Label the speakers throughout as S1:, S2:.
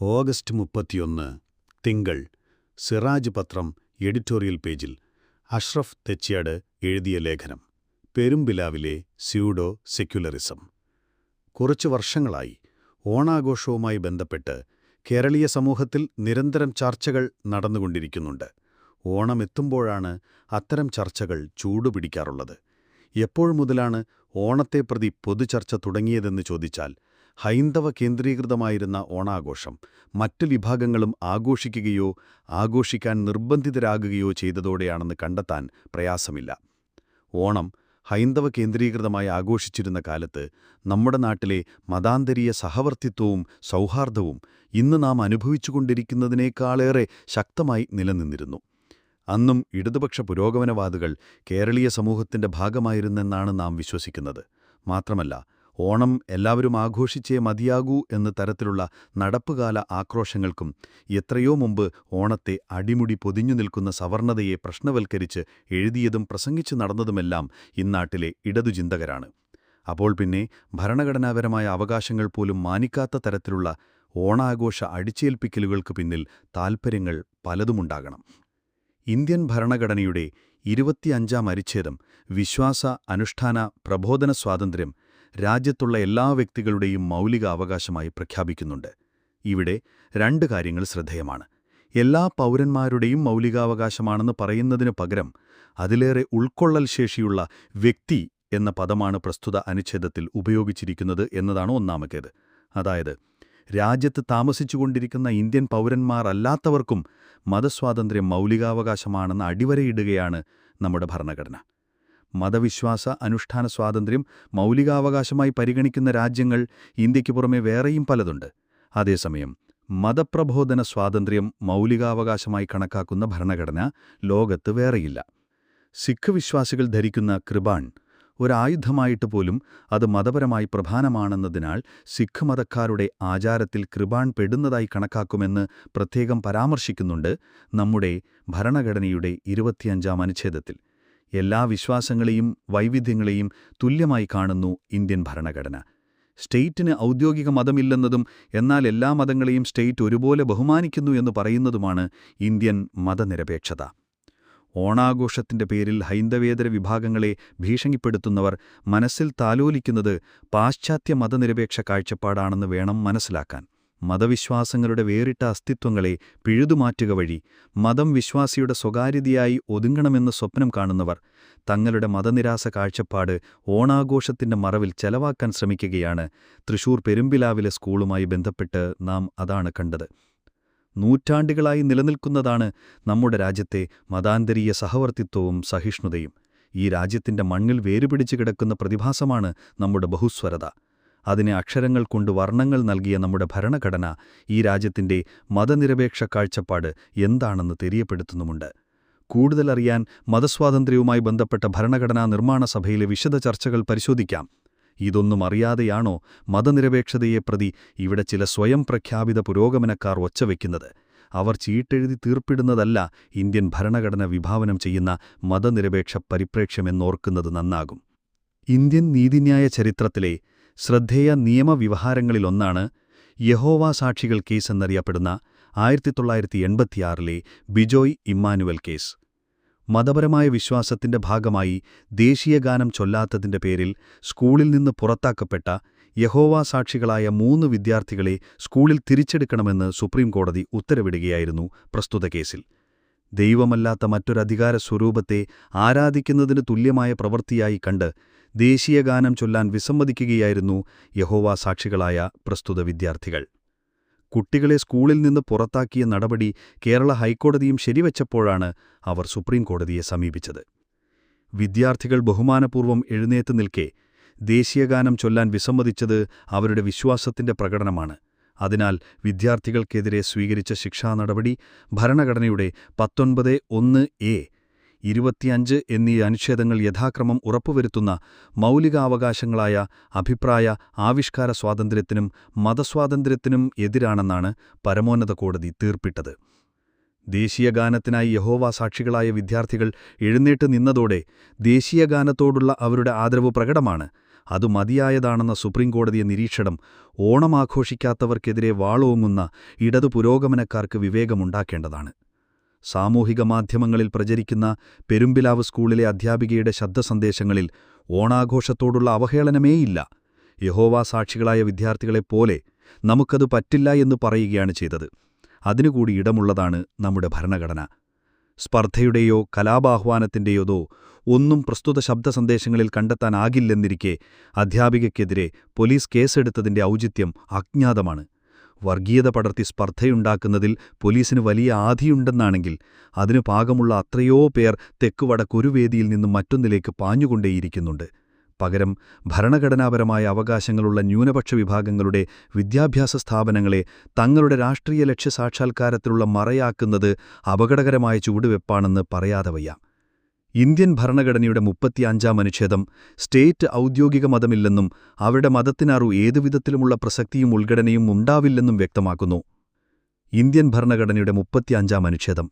S1: August മുപ്പത്തിയൊന്ന് തിങ്കൾ സിറാജ് പത്രം എഡിറ്റോറിയൽ പേജിൽ അഷ്റഫ് തെച്ചിയാട് എഴുതിയ ലേഖനം പെരുമ്പിലാവിലെ സ്യൂഡോ സെക്യുലറിസം. കുറച്ചു വർഷങ്ങളായി ഓണാഘോഷവുമായി ബന്ധപ്പെട്ട് കേരളീയ സമൂഹത്തിൽ നിരന്തരം ചർച്ചകൾ നടന്നുകൊണ്ടിരിക്കുന്നുണ്ട്. ഓണമെത്തുമ്പോഴാണ് അത്തരം ചർച്ചകൾ ചൂടുപിടിക്കാറുള്ളത്. എപ്പോൾ മുതലാണ് ഓണത്തെപ്രതി പൊതുചർച്ച തുടങ്ങിയതെന്ന് ചോദിച്ചാൽ ഹൈന്ദവ കേന്ദ്രീകൃതമായിരുന്ന ഓണാഘോഷം മറ്റ് വിഭാഗങ്ങളും ആഘോഷിക്കുകയോ ആഘോഷിക്കാൻ നിർബന്ധിതരാകുകയോ ചെയ്തതോടെയാണെന്ന് കണ്ടെത്താൻ പ്രയാസമില്ല. ഓണം ഹൈന്ദവ കേന്ദ്രീകൃതമായി ആഘോഷിച്ചിരുന്ന കാലത്ത് നമ്മുടെ നാട്ടിലെ മതാന്തരീയ സഹവർത്തിത്വവും സൗഹാർദ്ദവും ഇന്ന് നാം അനുഭവിച്ചുകൊണ്ടിരിക്കുന്നതിനേക്കാളേറെ ശക്തമായി നിലനിന്നിരുന്നു. അന്നും ഇടതുപക്ഷ പുരോഗമനവാദികൾ കേരളീയ സമൂഹത്തിന്റെ ഭാഗമായിരുന്നെന്നാണ് നാം വിശ്വസിക്കുന്നത്. മാത്രമല്ല ഓണം എല്ലാവരും ആഘോഷിച്ചേ മതിയാകൂ എന്ന തരത്തിലുള്ള നടപ്പുകാല ആക്രോശങ്ങൾക്കും എത്രയോ മുമ്പ് ഓണത്തെ അടിമുടി പൊതിഞ്ഞു നിൽക്കുന്ന സവർണതയെ പ്രശ്നവൽക്കരിച്ച് എഴുതിയതും പ്രസംഗിച്ചു നടന്നതുമെല്ലാം ഇന്നാട്ടിലെ ഇടതുചിന്തകരാണ്. അപ്പോൾ പിന്നെ ഭരണഘടനാപരമായ അവകാശങ്ങൾ പോലും മാനിക്കാത്ത തരത്തിലുള്ള ഓണാഘോഷ അടിച്ചേൽപ്പിക്കലുകൾക്ക് പിന്നിൽ താൽപ്പര്യങ്ങൾ പലതുമുണ്ടാകണം. ഇന്ത്യൻ ഭരണഘടനയുടെ ഇരുപത്തിയഞ്ചാം അനുച്ഛേദം വിശ്വാസ അനുഷ്ഠാന പ്രബോധന സ്വാതന്ത്ര്യം രാജ്യത്തുള്ള എല്ലാ വ്യക്തികളുടെയും മൗലിക അവകാശമായി പ്രഖ്യാപിക്കുന്നുണ്ട്. ഇവിടെ രണ്ട് കാര്യങ്ങൾ ശ്രദ്ധേയമാണ്. എല്ലാ പൗരന്മാരുടെയും മൗലികാവകാശമാണെന്ന് പറയുന്നതിനു പകരം അതിലേറെ ഉൾക്കൊള്ളൽ ശേഷിയുള്ള വ്യക്തി എന്ന പദമാണ് പ്രസ്തുത അനുച്ഛേദത്തിൽ ഉപയോഗിച്ചിരിക്കുന്നത് എന്നതാണ് ഒന്നാമത്തേത്. അതായത് രാജ്യത്ത് താമസിച്ചുകൊണ്ടിരിക്കുന്ന ഇന്ത്യൻ പൗരന്മാരല്ലാത്തവർക്കും മതസ്വാതന്ത്ര്യം മൗലികാവകാശമാണെന്ന് അടിവരയിടുകയാണ് നമ്മുടെ ഭരണഘടന. മതവിശ്വാസ അനുഷ്ഠാന സ്വാതന്ത്ര്യം മൗലികാവകാശമായി പരിഗണിക്കുന്ന രാജ്യങ്ങൾ ഇന്ത്യയ്ക്ക് പുറമെ വേറെയും പലതുണ്ട്. അതേസമയം മതപ്രബോധന സ്വാതന്ത്ര്യം മൗലികാവകാശമായി കണക്കാക്കുന്ന ഭരണഘടന ലോകത്ത് വേറെയില്ല. സിഖ് വിശ്വാസികൾ ധരിക്കുന്ന കൃപാൺ ഒരായുധമായിട്ട് പോലും അത് മതപരമായി പ്രധാനമാണെന്നതിനാൽ സിഖ് മതക്കാരുടെ ആചാരത്തിൽ കൃപാൺ പെടുന്നതായി കണക്കാക്കുമെന്ന് പ്രത്യേകം പരാമർശിക്കുന്നുണ്ട് നമ്മുടെ ഭരണഘടനയുടെ ഇരുപത്തിയഞ്ചാം അനുച്ഛേദത്തിൽ. എല്ലാ വിശ്വാസങ്ങളെയും വൈവിധ്യങ്ങളെയും തുല്യമായി കാണുന്നു ഇന്ത്യൻ ഭരണഘടന. സ്റ്റേറ്റിന് ഔദ്യോഗിക മതമില്ലെന്നതും എന്നാൽ എല്ലാ മതങ്ങളെയും സ്റ്റേറ്റ് ഒരുപോലെ ബഹുമാനിക്കുന്നു എന്ന് പറയുന്നതുമാണ് ഇന്ത്യൻ മതനിരപേക്ഷത. ഓണാഘോഷത്തിന്റെ പേരിൽ ഹൈന്ദവേതര വിഭാഗങ്ങളെ ഭീഷണിപ്പെടുത്തുന്നവർ മനസ്സിൽ താലോലിക്കുന്നത് പാശ്ചാത്യ മതനിരപേക്ഷ കാഴ്ചപ്പാടാണെന്ന് വേണം മനസ്സിലാക്കാൻ. മതവിശ്വാസങ്ങളുടെ വേറിട്ട അസ്തിത്വങ്ങളെ പിഴുതുമാറ്റുക വഴി മതം വിശ്വാസിയുടെ സ്വകാര്യതയായി ഒതുങ്ങണമെന്ന് സ്വപ്നം കാണുന്നവർ തങ്ങളുടെ മതനിരാസ കാഴ്ചപ്പാട് ഓണാഘോഷത്തിന്റെ മറവിൽ ചെലവാക്കാൻ ശ്രമിക്കുകയാണ്. തൃശൂർ പെരുമ്പിലാവിലെ സ്കൂളുമായി ബന്ധപ്പെട്ട് നാം അതാണ് കണ്ടത്. നൂറ്റാണ്ടുകളായി നിലനിൽക്കുന്നതാണ് നമ്മുടെ രാജ്യത്തെ മതാന്തരീയ സഹവർത്തിത്വവും സഹിഷ്ണുതയും. ഈ രാജ്യത്തിന്റെ മണ്ണിൽ വേരുപിടിച്ചു കിടക്കുന്ന പ്രതിഭാസമാണ് നമ്മുടെ ബഹുസ്വരത. അതിനെ അക്ഷരങ്ങൾ കൊണ്ട് വർണങ്ങൾ നൽകിയ നമ്മുടെ ഭരണഘടന ഈ രാജ്യത്തിന്റെ മതനിരപേക്ഷ കാഴ്ചപ്പാട് എന്താണെന്ന് തെരിയപ്പെടുത്തുന്നുമുണ്ട്. കൂടുതലറിയാൻ മതസ്വാതന്ത്ര്യവുമായി ബന്ധപ്പെട്ട ഭരണഘടനാ നിർമ്മാണ സഭയിലെ വിശദ ചർച്ചകൾ പരിശോധിക്കാം. ഇതൊന്നും അറിയാതെയാണോ മതനിരപേക്ഷതയെ പ്രതി ഇവിടെ ചില സ്വയം പ്രഖ്യാപിത പുരോഗമനക്കാർ ഒച്ചവെക്കുന്നത്? അവർ ചീട്ടെഴുതി തീർപ്പിടുന്നതല്ല ഇന്ത്യൻ ഭരണഘടന വിഭാവനം ചെയ്യുന്ന മതനിരപേക്ഷ പരിപ്രേക്ഷ്യമെന്നോർക്കുന്നത് നന്നാകും. ഇന്ത്യൻ നീതിന്യായ ചരിത്രത്തിലെ ശ്രദ്ധേയ നിയമവ്യവഹാരങ്ങളിലൊന്നാണ് യഹോവ സാക്ഷികൾ കേസ് എന്നറിയപ്പെടുന്ന ആയിരത്തി തൊള്ളായിരത്തി എൺപത്തിയാറിലെ ബിജോയ് ഇമ്മാനുവൽ കേസ്. മതപരമായ വിശ്വാസത്തിന്റെ ഭാഗമായി ദേശീയഗാനം ചൊല്ലാത്തതിന്റെ പേരിൽ സ്കൂളിൽ നിന്ന് പുറത്താക്കപ്പെട്ട യഹോവ സാക്ഷികളായ മൂന്ന് വിദ്യാർത്ഥികളെ സ്കൂളിൽ തിരിച്ചെടുക്കണമെന്ന് സുപ്രീംകോടതി ഉത്തരവിടുകയായിരുന്നു പ്രസ്തുത കേസിൽ. ദൈവമല്ലാത്ത മറ്റൊരധികാര സ്വരൂപത്തെ ആരാധിക്കുന്നതിന് തുല്യമായ പ്രവൃത്തിയായി കണ്ട് ദേശീയഗാനം ചൊല്ലാൻ വിസമ്മതിക്കുകയായിരുന്നു യഹോവ സാക്ഷികളായ പ്രസ്തുത വിദ്യാർത്ഥികൾ. കുട്ടികളെ സ്കൂളിൽ നിന്ന് പുറത്താക്കിയ നടപടി കേരള ഹൈക്കോടതിയും ശരിവച്ചപ്പോഴാണ് അവർ സുപ്രീംകോടതിയെ സമീപിച്ചത്. വിദ്യാർത്ഥികൾ ബഹുമാനപൂർവം എഴുന്നേറ്റ് നിൽക്കെ ദേശീയഗാനം ചൊല്ലാൻ വിസമ്മതിച്ചത് അവരുടെ വിശ്വാസത്തിന്റെ പ്രകടനമാണ്. അതിനാൽ വിദ്യാർത്ഥികൾക്കെതിരെ സ്വീകരിച്ച ശിക്ഷാ നടപടി ഭരണഘടനയുടെ പത്തൊൻപത് ഒന്ന് എ ഇരുപത്തിയഞ്ച് എന്നീ അനുച്ഛേദങ്ങൾ യഥാക്രമം ഉറപ്പുവരുത്തുന്ന മൗലികാവകാശങ്ങളായ അഭിപ്രായ ആവിഷ്കാര സ്വാതന്ത്ര്യത്തിനും മതസ്വാതന്ത്ര്യത്തിനും എതിരാണെന്നാണ് പരമോന്നത കോടതി തീർപ്പിട്ടത്. ദേശീയഗാനത്തിനായി യഹോവ സാക്ഷികളായ വിദ്യാർത്ഥികൾ എഴുന്നേറ്റ് നിന്നതോടെ ദേശീയഗാനത്തോടുള്ള അവരുടെ ആദരവ് പ്രകടമാണ്.
S2: അത് മതിയായതാണെന്ന സുപ്രീംകോടതിയെ നിരീക്ഷണം ഓണമാഘോഷിക്കാത്തവർക്കെതിരെ വാളോങ്ങുന്ന ഇടതു പുരോഗമനക്കാർക്ക് വിവേകമുണ്ടാക്കേണ്ടതാണ്. സാമൂഹിക മാധ്യമങ്ങളിൽ പ്രചരിക്കുന്ന പെരുമ്പിലാവ് സ്കൂളിലെ അധ്യാപികയുടെ ശബ്ദസന്ദേശങ്ങളിൽ ഓണാഘോഷത്തോടുള്ള അവഹേളനമേയില്ല. യഹോവാ സാക്ഷികളായ വിദ്യാർത്ഥികളെപ്പോലെ നമുക്കത് പറ്റില്ല എന്ന് പറയുകയാണ് ചെയ്തത്. അതിനുകൂടി ഇടമുള്ളതാണ് നമ്മുടെ ഭരണഘടന. സ്പർദ്ധയുടെയോ കലാപാഹ്വാനത്തിന്റെയോതോ ഒന്നും പ്രസ്തുത ശബ്ദ സന്ദേശങ്ങളിൽ കണ്ടെത്താനാകില്ലെന്നിരിക്കെ അധ്യാപികയ്ക്കെതിരെ പോലീസ് കേസെടുത്തതിന്റെ ഔചിത്യം അജ്ഞാതമാണ്. വർഗീയത പടർത്തി സ്പർദ്ധയുണ്ടാക്കുന്നതിൽ പോലീസിന് വലിയ ആധിയുണ്ടെന്നാണെങ്കിൽ അതിനു പാകമുള്ള അത്രയോ പേർ തെക്കുവടക്കൊരു വേദിയിൽ നിന്നും മറ്റൊന്നിലേക്ക് പാഞ്ഞുകൊണ്ടേയിരിക്കുന്നുണ്ട്. പകരം ഭരണഘടനാപരമായ അവകാശങ്ങളുള്ള ന്യൂനപക്ഷ വിഭാഗങ്ങളുടെ വിദ്യാഭ്യാസ സ്ഥാപനങ്ങളെ തങ്ങളുടെ രാഷ്ട്രീയ ലക്ഷ്യസാക്ഷാത്കാരത്തിലുള്ള മറയാക്കുന്നത് അപകടകരമായ ചുവടുവെപ്പാണെന്ന് പറയാതെ വയ്യ. ഇന്ത്യൻ ഭരണഘടനയുടെ മുപ്പത്തിയഞ്ചാം അനുച്ഛേദം സ്റ്റേറ്റ് ഔദ്യോഗിക മതമില്ലെന്നും അവരുടെ മതത്തിനാറു ഏതുവിധത്തിലുമുള്ള പ്രസക്തിയും ഉൾഘടനയും ഉണ്ടാവില്ലെന്നും വ്യക്തമാക്കുന്നു. ഇന്ത്യൻ ഭരണഘടനയുടെ മുപ്പത്തിയഞ്ചാം അനുച്ഛേദം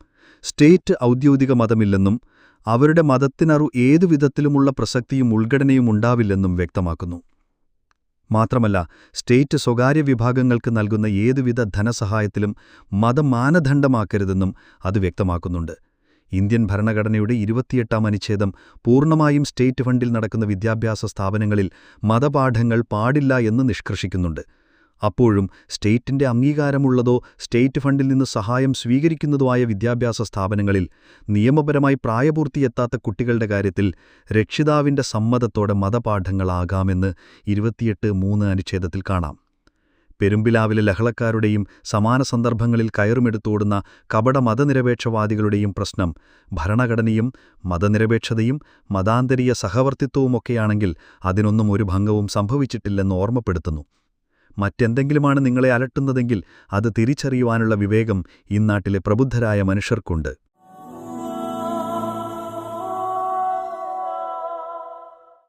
S2: സ്റ്റേറ്റ് ഔദ്യോഗിക മതമില്ലെന്നും അവരുടെ മതത്തിനറു ഏതുവിധത്തിലുമുള്ള പ്രസക്തിയും ഉൾഘടനയും ഉണ്ടാവില്ലെന്നും വ്യക്തമാക്കുന്നു. മാത്രമല്ല സ്റ്റേറ്റ് സ്വകാര്യ വിഭാഗങ്ങൾക്ക് നൽകുന്ന ഏതുവിധ ധനസഹായത്തിലും മതം മാനദണ്ഡമാക്കരുതെന്നും അത് വ്യക്തമാക്കുന്നുണ്ട്. ഇന്ത്യൻ ഭരണഘടനയുടെ ഇരുപത്തിയെട്ടാം അനുച്ഛേദം പൂർണമായും സ്റ്റേറ്റ് ഫണ്ടിൽ നടക്കുന്ന വിദ്യാഭ്യാസ സ്ഥാപനങ്ങളിൽ മതപാഠങ്ങൾ പാടില്ല എന്ന് നിഷ്കർഷിക്കുന്നുണ്ട്. അപ്പോഴും സ്റ്റേറ്റിന്റെ അംഗീകാരമുള്ളതോ സ്റ്റേറ്റ് ഫണ്ടിൽ നിന്ന് സഹായം സ്വീകരിക്കുന്നതോ ആയ വിദ്യാഭ്യാസ സ്ഥാപനങ്ങളിൽ നിയമപരമായി പ്രായപൂർത്തിയെത്താത്ത കുട്ടികളുടെ കാര്യത്തിൽ രക്ഷിതാവിന്റെ സമ്മതത്തോടെ മതപാഠങ്ങളാകാമെന്ന് ഇരുപത്തിയെട്ട് മൂന്ന് അനുച്ഛേദത്തിൽ കാണാം. പെരുമ്പിലാവിലെ ലഹളക്കാരുടെയും സമാന സന്ദർഭങ്ങളിൽ കയറുമെടുത്തോടുന്ന കപട മതനിരപേക്ഷവാദികളുടെയും പ്രശ്നം ഭരണഘടനയും മതനിരപേക്ഷതയും മതാന്തരീയ സഹവർത്തിത്വവുമൊക്കെയാണെങ്കിൽ അതിനൊന്നും ഒരു ഭംഗവും സംഭവിച്ചിട്ടില്ലെന്ന് ഓർമ്മപ്പെടുത്തുന്നു. മറ്റെന്തെങ്കിലുമാണ് നിങ്ങളെ അലട്ടുന്നതെങ്കിൽ അത് തിരിച്ചറിയുവാനുള്ള വിവേകം ഇന്നാട്ടിലെ പ്രബുദ്ധരായ മനുഷ്യർക്കുണ്ട്.